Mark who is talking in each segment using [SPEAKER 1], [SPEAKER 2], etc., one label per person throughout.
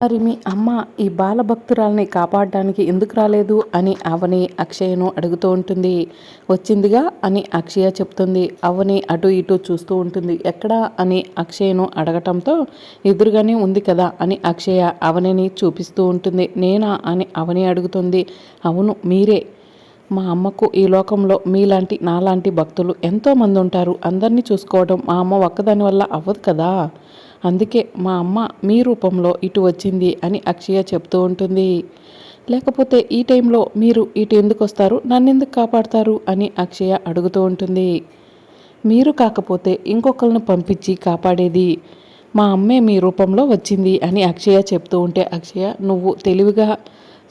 [SPEAKER 1] మరి మీ అమ్మ ఈ బాలభక్తురాల్ని కాపాడడానికి ఎందుకు రాలేదు అని అవని అక్షయను అడుగుతూ ఉంటుంది. వచ్చిందిగా అని అక్షయ చెప్తుంది. అవని అటు ఇటు చూస్తూ ఉంటుంది. ఎక్కడా అని అక్షయను అడగటంతో ఎదురుగానే ఉంది కదా అని అక్షయ అవనిని చూపిస్తూ ఉంటుంది. నేనా అని అవని అడుగుతుంది. అవును మీరే. మా అమ్మకు ఈ లోకంలో మీలాంటి నాలాంటి భక్తులు ఎంతోమంది ఉంటారు. అందరినీ చూసుకోవడం మా అమ్మ ఒక్కదాని వల్ల అవ్వదు కదా. అందుకే మా అమ్మ మీ రూపంలో ఇటు వచ్చింది అని అక్షయ చెప్తూ ఉంటుంది. లేకపోతే ఈ టైంలో మీరు ఇటు ఎందుకు వస్తారు? నన్ను ఎందుకు కాపాడతారు? అని అక్షయ అడుగుతూ ఉంటుంది. మీరు కాకపోతే ఇంకొకరిని పంపించి కాపాడేది మా అమ్మే మీ రూపంలో వచ్చింది అని అక్షయ చెప్తూ ఉంటే అక్షయ నువ్వు తెలివిగా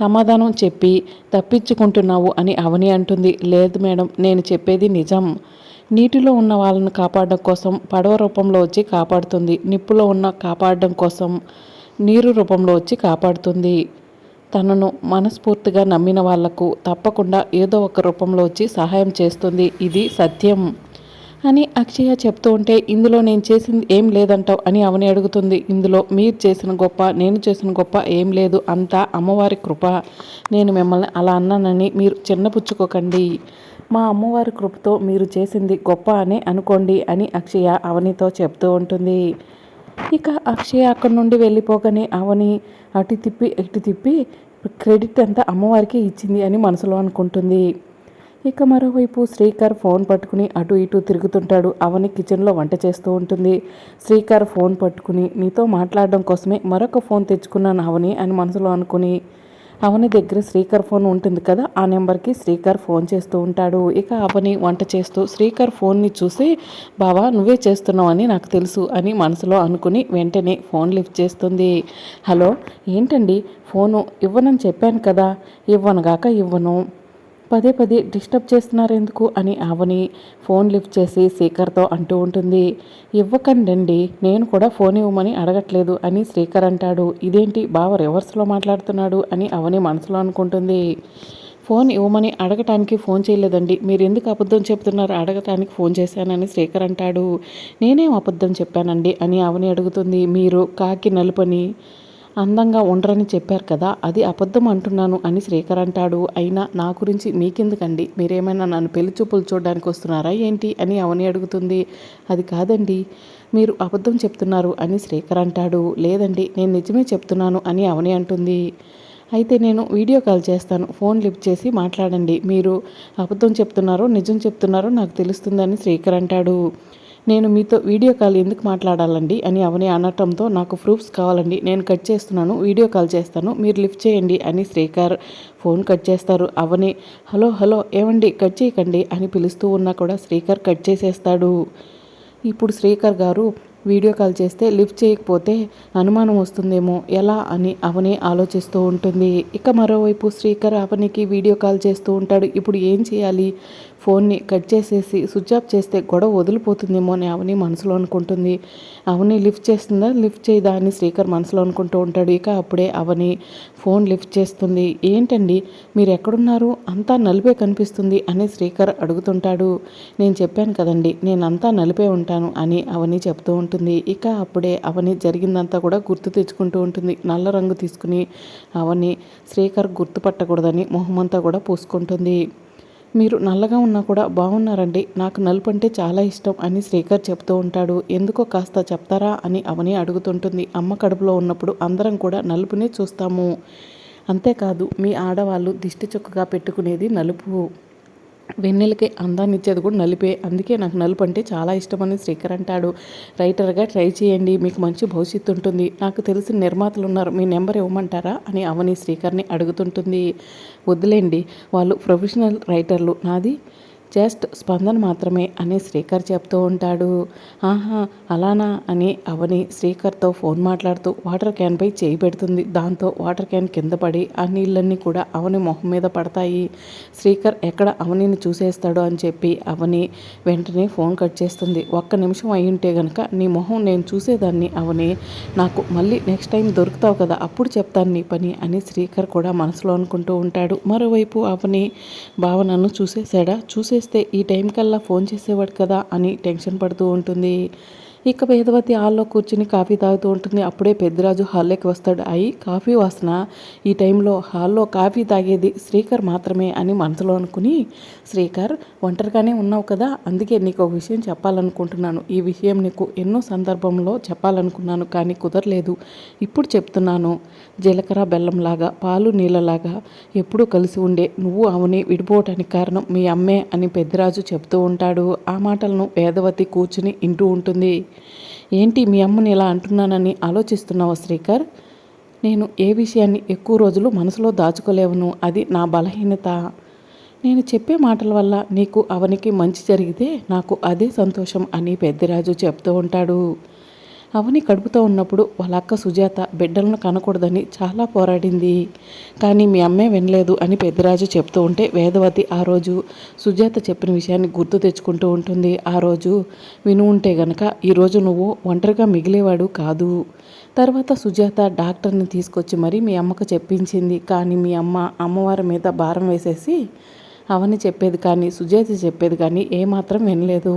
[SPEAKER 1] సమాధానం చెప్పి తప్పించుకుంటున్నావు అని అవని అంటుంది. లేదు మేడం నేను చెప్పేది నిజం. నీటిలో ఉన్న వాళ్ళని కాపాడడం కోసం పడవ రూపంలో వచ్చి కాపాడుతుంది. నిప్పులో ఉన్న కాపాడడం కోసం నీరు రూపంలో వచ్చి కాపాడుతుంది. తనను మనస్ఫూర్తిగా నమ్మిన వాళ్ళకు తప్పకుండా ఏదో ఒక రూపంలో వచ్చి సహాయం చేస్తుంది. ఇది సత్యం అని అక్షయ చెప్తూ ఉంటే ఇందులో నేను చేసింది ఏం లేదంటావు? అని అవని అడుగుతుంది. ఇందులో మీరు చేసిన గొప్ప నేను చేసిన గొప్ప ఏం లేదు. అంతా అమ్మవారి కృప. నేను మిమ్మల్ని అలా అన్నానని మీరు చిన్నపుచ్చుకోకండి మా అమ్మవారి కృపతో మీరు చేసింది గొప్ప అని అనుకోండి అని అక్షయ అవనితో చెప్తూ ఉంటుంది. ఇక అక్షయ అక్కడి నుండి వెళ్ళిపోగానే అవని అటు తిప్పి ఇటు తిప్పి క్రెడిట్ అంతా అమ్మవారికి ఇచ్చింది అని మనసులో అనుకుంటుంది. ఇక మరోవైపు శ్రీకర్ ఫోన్ పట్టుకుని అటు ఇటు తిరుగుతుంటాడు. అవని కిచెన్లో వంట చేస్తూ ఉంటుంది. శ్రీకర్ ఫోన్ పట్టుకుని నీతో మాట్లాడడం కోసమే మరొక ఫోన్ తెచ్చుకున్నాను అవని అని మనసులో అనుకుని అవని దగ్గర శ్రీకర్ ఫోన్ ఉంటుంది కదా ఆ నెంబర్కి శ్రీకర్ ఫోన్ చేస్తూ ఉంటాడు. ఇక అవని వంట చేస్తూ శ్రీకర్ ఫోన్ని చూసి బావా నువ్వే చేస్తున్నావని నాకు తెలుసు అని మనసులో అనుకుని వెంటనే ఫోన్ లిఫ్ట్ చేస్తుంది. హలో ఏంటండి? ఫోను ఇవ్వనని చెప్పాను కదా ఇవ్వనుగాక ఇవ్వను. పదే పదే డిస్టర్బ్ చేస్తున్నారు ఎందుకు అని ఆవని ఫోన్ లిఫ్ట్ చేసి శ్రీకర్తో అంటూ ఉంటుంది. ఇవ్వకండి నేను కూడా ఫోన్ ఇవ్వమని అడగట్లేదు అని శ్రీకర్ అంటాడు. ఇదేంటి బావ రివర్స్లో మాట్లాడుతున్నాడు అని అవని మనసులో అనుకుంటుంది. ఫోన్ ఇవ్వమని అడగటానికి ఫోన్ చేయలేదండి. మీరు ఎందుకు అబద్ధం చెప్తున్నారు? అడగటానికి ఫోన్ చేశానని శ్రీకర్ అంటాడు. నేనేం అబద్ధం చెప్పానండి? అని అవని అడుగుతుంది. మీరు కాకి నలుపని అందంగా ఉండరని చెప్పారు కదా అది అబద్ధం అంటున్నాను అని శ్రీకర్ అంటాడు. అయినా నా గురించి మీకెందుకండి? మీరేమైనా నన్ను పెళ్ళి చూపులు చూడడానికి వస్తున్నారా ఏంటి అని అవని అడుగుతుంది. అది కాదండి మీరు అబద్ధం చెప్తున్నారు అని శ్రీకర్ అంటాడు. లేదండి నేను నిజమే చెప్తున్నాను అని అవని అంటుంది. అయితే నేను వీడియో కాల్ చేస్తాను ఫోన్ లిఫ్ట్ చేసి మాట్లాడండి. మీరు అబద్ధం చెప్తున్నారో నిజం చెప్తున్నారో నాకు తెలుస్తుందని శ్రీకర్ అంటాడు. నేను మీతో వీడియో కాల్ ఎందుకు మాట్లాడాలండి అని అవని అనటంతో నాకు ప్రూఫ్స్ కావాలండి. నేను కట్ చేస్తున్నాను వీడియో కాల్ చేస్తాను మీరు లిఫ్ట్ చేయండి అని శ్రీకర్ ఫోన్ కట్ చేస్తారు. అవని హలో హలో ఏమండి కట్ చేయకండి అని పిలుస్తూ ఉన్నా కూడా శ్రీకర్ కట్ చేసేస్తాడు. ఇప్పుడు శ్రీకర్ గారు వీడియో కాల్ చేస్తే లిఫ్ట్ చేయకపోతే అనుమానం వస్తుందేమో ఎలా అని అవని ఆలోచిస్తూ ఉంటుంది. ఇక మరోవైపు శ్రీకర్ అవనికి వీడియో కాల్ చేస్తూ ఉంటాడు. ఇప్పుడు ఏం చేయాలి? ఫోన్ని కట్ చేసేసి స్విచ్ ఆఫ్ చేస్తే గొడవ వదిలిపోతుందేమో అని అవని మనసులో అనుకుంటుంది. అవని లిఫ్ట్ చేస్తుందా? లిఫ్ట్ చేయదా అని శ్రీకర్ మనసులో అనుకుంటూ ఉంటాడు. ఇక అప్పుడే అవని ఫోన్ లిఫ్ట్ చేస్తుంది. ఏంటండి? మీరు ఎక్కడున్నారు అంతా నలిపే కనిపిస్తుంది అని శ్రీకర్ అడుగుతుంటాడు. నేను చెప్పాను కదండి నేను అంతా నలిపే ఉంటాను అని అవని చెప్తూ ఉంటుంది. ఇక అప్పుడే అవని జరిగిందంతా కూడా గుర్తు తెచ్చుకుంటూ ఉంటుంది. నల్ల రంగు తీసుకుని అవని శ్రీకర్ గుర్తుపట్టకూడదని మొహమంతా కూడా పూసుకుంటుంది. మీరు నల్లగా ఉన్నా కూడా బాగున్నారండి. నాకు నలుపు అంటే చాలా ఇష్టం అని శ్రీకర్ చెప్తూ ఉంటాడు. ఎందుకో కాస్త చెప్తారా అని అవని అడుగుతుంటుంది. అమ్మ కడుపులో ఉన్నప్పుడు అందరం కూడా నలుపునే చూస్తాము. అంతేకాదు మీ ఆడవాళ్ళు దిష్టి చుక్కగా పెట్టుకునేది నలుపు. వెన్నెలకి అందాన్ని ఇచ్చేది కూడా నలిపే. అందుకే నాకు నలుపు అంటే చాలా ఇష్టమని శ్రీకర్ అంటాడు. రైటర్గా ట్రై చేయండి మీకు మంచి భవిష్యత్తు ఉంటుంది. నాకు తెలిసిన నిర్మాతలు ఉన్నారు మీ నెంబర్ ఇవ్వమంటారా అని అవని శ్రీకర్ని అడుగుతుంటుంది. వద్దులేండి వాళ్ళు ప్రొఫెషనల్ రైటర్లు నాది జస్ట్ స్పందన మాత్రమే అని శ్రీకర్ చెప్తూ ఉంటాడు. ఆహా అలానా అని అవని శ్రీకర్తో ఫోన్ మాట్లాడుతూ వాటర్ క్యాన్పై చేయి పెడుతుంది. దాంతో వాటర్ క్యాన్ కింద పడి ఆ నీళ్ళన్నీ కూడా అవని మొహం మీద పడతాయి. శ్రీకర్ ఎక్కడ అవనిని చూసేస్తాడో అని చెప్పి అవని వెంటనే ఫోన్ కట్ చేస్తుంది. ఒక్క నిమిషం అయ్యుంటే గనక నీ మొహం నేను చూసేదాన్ని అవని నాకు మళ్ళీ నెక్స్ట్ టైం దొరుకుతావు కదా అప్పుడు చెప్తాను నీ పని అని శ్రీకర్ కూడా మనసులో అనుకుంటూ ఉంటాడు. మరోవైపు అవని భావనను చూసేశాడా? చూసే చేస్తే ఈ టైం కల్లా ఫోన్ చేసేవాడు కదా అని టెన్షన్ పడుతూ ఉంటుంది. ఇక వేదవతి హాల్లో కూర్చుని కాఫీ తాగుతూ ఉంటుంది. అప్పుడే పెద్దరాజు హాల్లోకి వస్తాడు. అయి కాఫీ వాసన ఈ టైంలో హాల్లో కాఫీ తాగేది శ్రీకర్ మాత్రమే అని మనసులో అనుకుని శ్రీకర్ ఒంటరిగానే ఉన్నావు కదా అందుకే నీకు ఒక విషయం చెప్పాలనుకుంటున్నాను. ఈ విషయం నీకు ఎన్నో సందర్భంలో చెప్పాలనుకున్నాను కానీ కుదరలేదు. ఇప్పుడు చెప్తున్నాను. జీలకర్ర బెల్లంలాగా పాలు నీళ్ళలాగా ఎప్పుడూ కలిసి ఉండే నువ్వు అవని విడిపోవటానికి కారణం మీ అమ్మే అని పెద్దరాజు చెప్తూ ఉంటాడు. ఆ మాటలను వేదవతి కూర్చుని ఇంటూ ఉంటుంది. ఏంటి మీ అమ్మని ఇలా అంటున్నానని ఆలోచిస్తున్నావా శ్రీకర్? నేను ఏ విషయాన్ని ఎక్కువ రోజులు మనసులో దాచుకోలేవను అది నా బలహీనత. నేను చెప్పే మాటల వల్ల నీకు అవనికి మంచి జరిగితే నాకు అదే సంతోషం అని పెద్దరాజు చెప్తూ ఉంటాడు. అవని కడుపుతో ఉన్నప్పుడు వాళ్ళ అక్క సుజాత బిడ్డలను కనకూడదని చాలా పోరాడింది. కానీ మీ అమ్మే వినలేదు అని పెద్దరాజు చెప్తూ ఉంటే వేదవతి ఆ రోజు సుజాత చెప్పిన విషయాన్ని గుర్తు తెచ్చుకుంటూ ఉంటుంది. ఆ రోజు విను ఉంటే గనక ఈరోజు నువ్వు ఒంటరిగా మిగిలేవాడు కాదు. తర్వాత సుజాత డాక్టర్ని తీసుకొచ్చి మరీ మీ అమ్మకు చెప్పించింది. కానీ మీ అమ్మ అమ్మవారి మీద భారం వేసేసి అవని చెప్పేది కానీ సుజాత చెప్పేది కానీ ఏమాత్రం వినలేదు.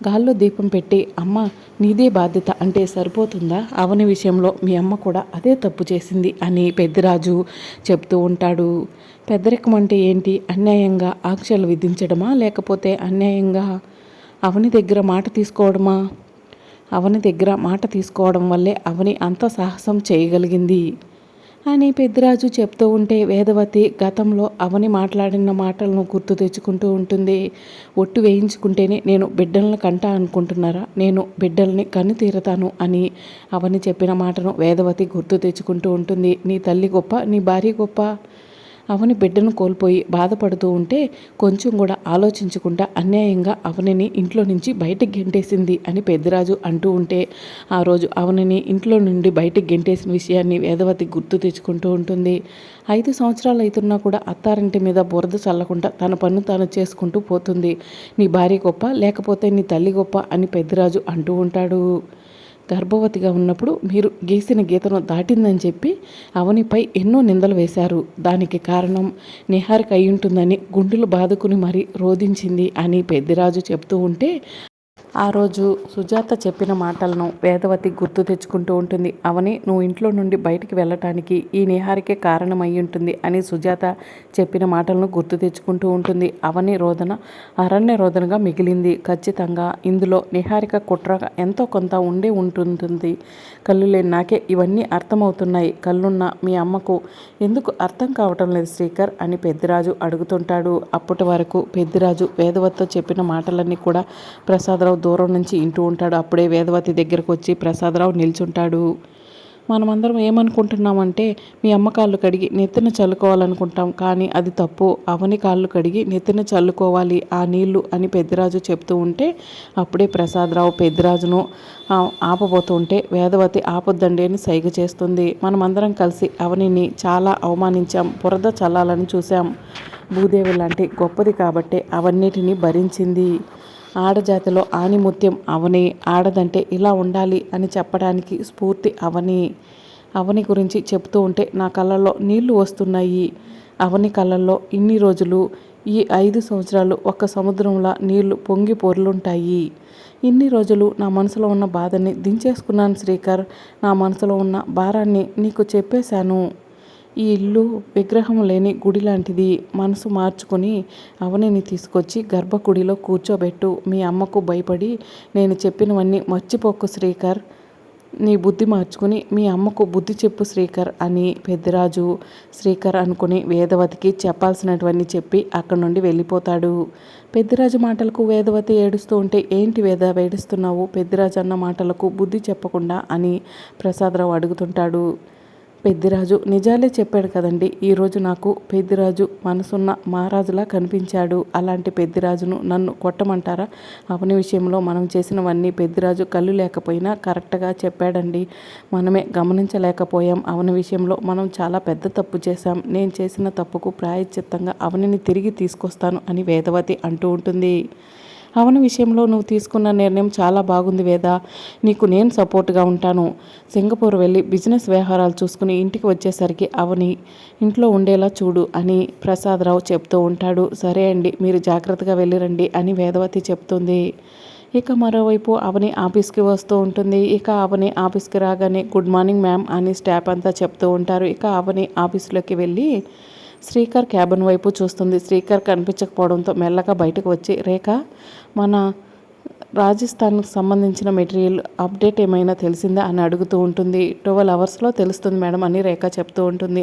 [SPEAKER 1] గాల్లో దీపం పెట్టి అమ్మ నీదే బాధ్యత అంటే సరిపోతుందా? అవని విషయంలో మీ అమ్మ కూడా అదే తప్పు చేసింది అని పెద్దిరాజు చెప్తూ ఉంటాడు. పెద్దరికం అంటే ఏంటి? అన్యాయంగా ఆంక్షలు విధించడమా? లేకపోతే అన్యాయంగా అవని దగ్గర మాట తీసుకోవడమా? అవని దగ్గర మాట తీసుకోవడం వల్లే అవని అంత సాహసం చేయగలిగింది. అని పెద్దిరాజు చెప్తూ ఉంటే వేదవతి గతంలో అవని మాట్లాడిన మాటలను గుర్తు తెచ్చుకుంటూ ఉంటుంది. ఒట్టు వేయించుకుంటేనే నేను బిడ్డలను కంటా అనుకుంటున్నారా? నేను బిడ్డల్ని కన్ను తీరతాను అని అవని చెప్పిన మాటను వేదవతి గుర్తు తెచ్చుకుంటూ ఉంటుంది. నీ తల్లి గొప్ప నీ భార్య గొప్ప? అవని బిడ్డను కోల్పోయి బాధపడుతూ ఉంటే కొంచెం కూడా ఆలోచించకుండా అన్యాయంగా అవనిని ఇంట్లో నుంచి బయటకు గెంటేసింది అని పెద్దరాజు అంటూ ఉంటే ఆ రోజు అవనిని ఇంట్లో నుండి బయటకు గెంటేసిన విషయాన్ని వేదవతి గుర్తు తెచ్చుకుంటూ ఉంటుంది. ఐదు సంవత్సరాలు అవుతున్నా కూడా అత్తారింటి మీద బురద చల్లకుండా తన పన్ను తాను చేసుకుంటూ పోతుంది. నీ భార్య గొప్ప లేకపోతే నీ తల్లి గొప్ప అని పెద్దరాజు అంటూ ఉంటాడు. గర్భవతిగా ఉన్నప్పుడు మీరు గీసిన గీతను దాటిందని చెప్పి అవనిపై ఎన్నో నిందలు వేశారు. దానికి కారణం నిహారిక అయి ఉంటుందని గుండెలు బాదుకుని మరీ రోధించింది అని పెద్దిరాజు చెప్తూ ఉంటే ఆ రోజు సుజాత చెప్పిన మాటలను వేదవతి గుర్తు తెచ్చుకుంటూ ఉంటుంది. అవని నువ్వు ఇంట్లో నుండి బయటికి వెళ్ళటానికి ఈ నిహారికే కారణమై ఉంటుంది అని సుజాత చెప్పిన మాటలను గుర్తు తెచ్చుకుంటూ ఉంటుంది. అవని రోదన అరణ్య రోదనగా మిగిలింది. ఖచ్చితంగా ఇందులో నిహారిక కుట్ర ఎంతో కొంత ఉండే ఉంటుంటుంది కళ్ళు లేని నాకే ఇవన్నీ అర్థమవుతున్నాయి. కళ్ళున్న మీ అమ్మకు ఎందుకు అర్థం కావటం లేదు శ్రీకర్ అని పెద్దిరాజు అడుగుతుంటాడు. అప్పటి వరకు పెద్దిరాజు వేదవతితో చెప్పిన మాటలన్నీ కూడా ప్రసాదరావు దూరం నుంచి ఇంటూ ఉంటాడు. అప్పుడే వేదవతి దగ్గరకు వచ్చి ప్రసాదరావు నిల్చుంటాడు. మనమందరం ఏమనుకుంటున్నామంటే మీ అమ్మ కాళ్ళు కడిగి నెత్తిన చల్లుకోవాలనుకుంటాం. కానీ అది తప్పు. అవని కాళ్ళు కడిగి నెత్తిన చల్లుకోవాలి. ఆ నీళ్ళు అని పెద్దిరాజు చెప్తూ ఉంటే అప్పుడే ప్రసాదరావు పెద్దిరాజును ఆపబోతుంటే వేదవతి ఆపొద్దండి అని సైగ చేస్తుంది. మనమందరం కలిసి అవనిని చాలా అవమానించాం. బురద చల్లాలని చూసాం భూదేవి లాంటి గొప్పది కాబట్టే అవన్నిటిని భరించింది. ఆడజాతిలో ఆనిముత్యం అవని ఆడదంటే ఇలా ఉండాలి అని చెప్పడానికి స్ఫూర్తి అవని. అవని గురించి చెప్తూ ఉంటే నా కళ్ళల్లో నీళ్ళు వస్తున్నాయి. అవని కళ్ళల్లో ఇన్ని రోజులు ఈ ఐదు సంవత్సరాలు ఒక్క సముద్రంలా నీళ్ళు పొంగి పొర్లుంటాయి. ఇన్ని రోజులు నా మనసులో ఉన్న బాధని దించేసుకున్నాను శ్రీకర్. నా మనసులో ఉన్న భారాన్ని నీకు చెప్పేశాను. ఈ ఇల్లు విగ్రహం లేని గుడి లాంటిది. మనసు మార్చుకొని అవనిని తీసుకొచ్చి గర్భగుడిలో కూర్చోబెట్టు. మీ అమ్మకు భయపడి నేను చెప్పినవన్నీ మర్చిపోకు శ్రీకర్. నీ బుద్ధి మార్చుకుని మీ అమ్మకు బుద్ధి చెప్పు శ్రీకర్ అని పెద్దరాజు శ్రీకర్ అనుకుని వేదవతికి చెప్పాల్సినటువన్నీ చెప్పి అక్కడి నుండి వెళ్ళిపోతాడు. పెద్దరాజు మాటలకు వేదవతి ఏడుస్తూ ఉంటే ఏంటి వేద వేడుస్తున్నావు? పెద్దరాజు అన్న మాటలకు బుద్ధి చెప్పకుండా అని ప్రసాదరావు అడుగుతుంటాడు. పెద్దిరాజు నిజాలే చెప్పాడు కదండి. ఈరోజు నాకు పెద్దిరాజు మనసున్న మహారాజులా కనిపించాడు. అలాంటి పెద్దిరాజును నన్ను కొట్టమంటారా? అవని విషయంలో మనం చేసినవన్నీ పెద్దిరాజు కళ్ళు లేకపోయినా కరెక్ట్గా చెప్పాడండి. మనమే గమనించలేకపోయాం. అవని విషయంలో మనం చాలా పెద్ద తప్పు చేశాం. నేను చేసిన తప్పుకు ప్రాయశ్చిత్తంగా అవనిని తిరిగి తీసుకొస్తాను అని వేదవతి అంటూ ఉంటుంది. అవని విషయంలో నువ్వు తీసుకున్న నిర్ణయం చాలా బాగుంది వేదా. నీకు నేను సపోర్ట్గా ఉంటాను. సింగపూర్ వెళ్ళి బిజినెస్ వ్యవహారాలు చూసుకుని ఇంటికి వచ్చేసరికి అవని ఇంట్లో ఉండేలా చూడు అని ప్రసాదరావు చెప్తూ ఉంటాడు. సరే అండి మీరు జాగ్రత్తగా వెళ్ళిరండి అని వేదవతి చెప్తుంది. ఇక మరోవైపు అవని ఆఫీస్కి వస్తూ ఉంటుంది. ఇక అవని ఆఫీస్కి రాగానే గుడ్ మార్నింగ్ మ్యామ్ అని స్టాఫ్ అంతా చెప్తూ ఉంటారు. ఇక అవని ఆఫీస్లోకి వెళ్ళి శ్రీకర్ క్యాబిన్ వైపు చూస్తుంది. శ్రీకర్ కనిపించకపోవడంతో మెల్లగా బయటకు వచ్చి రేఖ మన రాజస్థాన్కి సంబంధించిన మెటీరియల్ అప్డేట్ ఏమైనా తెలిసిందా? అని అడుగుతూ ఉంటుంది. ట్వెల్వ్ అవర్స్లో తెలుస్తుంది మేడం అని రేఖ చెప్తూ ఉంటుంది.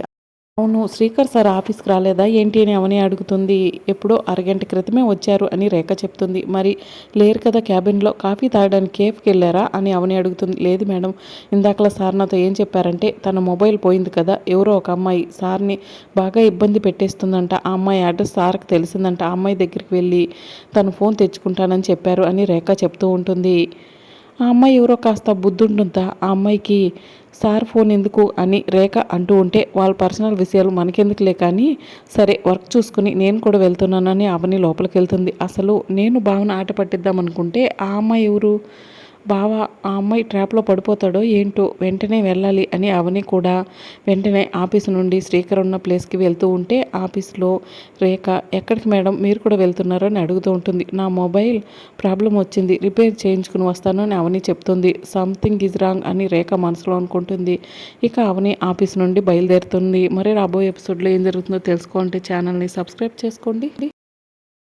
[SPEAKER 1] అవును శ్రీకర్ సార్ ఆఫీస్కి రాలేదా? ఏంటి అని అవని అడుగుతుంది. ఎప్పుడో అరగంట క్రితమే వచ్చారు అని రేఖ చెప్తుంది. మరి లేరు కదా క్యాబిన్లో? కాఫీ తాగడానికి కేఫ్కి వెళ్ళారా? అని అవని అడుగుతుంది. లేదు మేడం ఇందాకలా సార్ నాతో ఏం చెప్పారంటే తన మొబైల్ పోయింది కదా ఎవరో ఒక అమ్మాయి సార్ని బాగా ఇబ్బంది పెట్టేస్తుందంట. ఆ అమ్మాయి అడ్రస్ సార్కి తెలిసిందంట. ఆ అమ్మాయి దగ్గరికి వెళ్ళి తను ఫోన్ తెచ్చుకుంటానని చెప్పారు అని రేఖ చెప్తూ ఉంటుంది. ఆ అమ్మాయి ఎవరో కాస్త బుద్ధుంటుందా? ఆ అమ్మాయికి సార్ ఫోన్ ఎందుకు అని రేఖ అంటూ ఉంటే వాళ్ళ పర్సనల్ విషయాలు మనకెందుకులే కానీ సరే వర్క్ చూసుకుని నేను కూడా వెళ్తున్నానని అవని లోపలికి వెళ్తుంది అసలు నేను భావన ఆట పట్టిద్దాం అనుకుంటే ఆ అమ్మాయి ఎవరు? బావ ఆ అమ్మాయి ట్రాప్లో పడిపోతాడో ఏంటో వెంటనే వెళ్ళాలి అని అవని కూడా వెంటనే ఆఫీస్ నుండి శ్రీకర్ ఉన్న ప్లేస్కి వెళ్తూ ఉంటే ఆఫీస్లో రేఖ ఎక్కడికి మేడం? మీరు కూడా వెళ్తున్నారో? అని అడుగుతూ ఉంటుంది. నా మొబైల్ ప్రాబ్లం వచ్చింది. రిపేర్ చేయించుకుని వస్తాను అని అవని చెప్తుంది. సంథింగ్ ఈజ్ రాంగ్ అని రేఖ మనసులో అనుకుంటుంది. ఇక అవని ఆఫీస్ నుండి బయలుదేరుతుంది. మరి రాబోయే ఎపిసోడ్లో ఏం జరుగుతుందో తెలుసుకోండి ఛానల్ని సబ్స్క్రైబ్ చేసుకోండి.